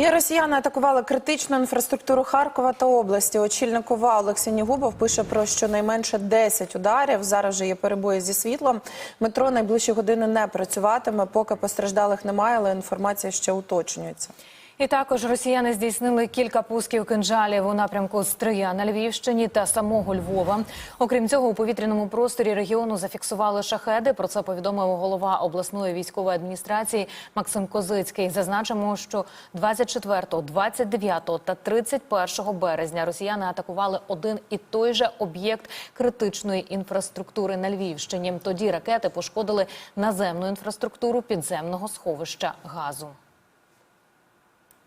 І росіяни атакували критичну інфраструктуру Харкова та області. Очільник ОВА Олексій Нігубов пише про щонайменше 10 ударів. Зараз же є перебої зі світлом. Метро найближчі години не працюватиме, поки постраждалих немає, але інформація ще уточнюється. І також росіяни здійснили кілька пусків кинжалів у напрямку Стрия на Львівщині та самого Львова. Окрім цього, у повітряному просторі регіону зафіксували шахеди. Про це повідомив голова обласної військової адміністрації Максим Козицький. Зазначимо, що 24, 29 та 31 березня росіяни атакували один і той же об'єкт критичної інфраструктури на Львівщині. Тоді ракети пошкодили наземну інфраструктуру підземного сховища газу.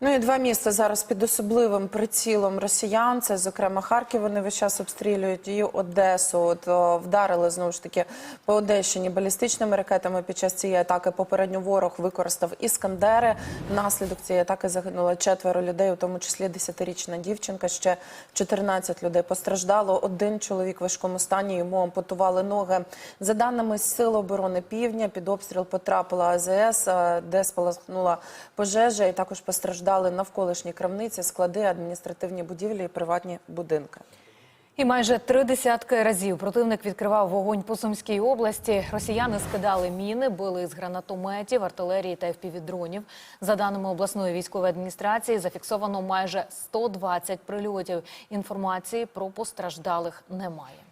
Ну і два міста зараз під особливим прицілом росіян. Це, зокрема, Харків. Вони весь час обстрілюють і Одесу. От вдарили знову ж таки по Одещині балістичними ракетами. Під час цієї атаки попередньо ворог використав іскандери. Внаслідок цієї атаки загинуло четверо людей, у тому числі 10-річна дівчинка. Ще 14 людей постраждало. Один чоловік в важкому стані йому ампутували ноги. За даними Сил оборони Півдня, під обстріл потрапила АЗС, де спалахнула пожежа, і також постраждали навколишні крамниці, склади, адміністративні будівлі і приватні будинки. І майже три десятки разів противник відкривав вогонь по Сумській області. Росіяни скидали міни, били з гранатометів, артилерії та впівдронів. За даними обласної військової адміністрації, зафіксовано майже 120 прильотів. Інформації про постраждалих немає.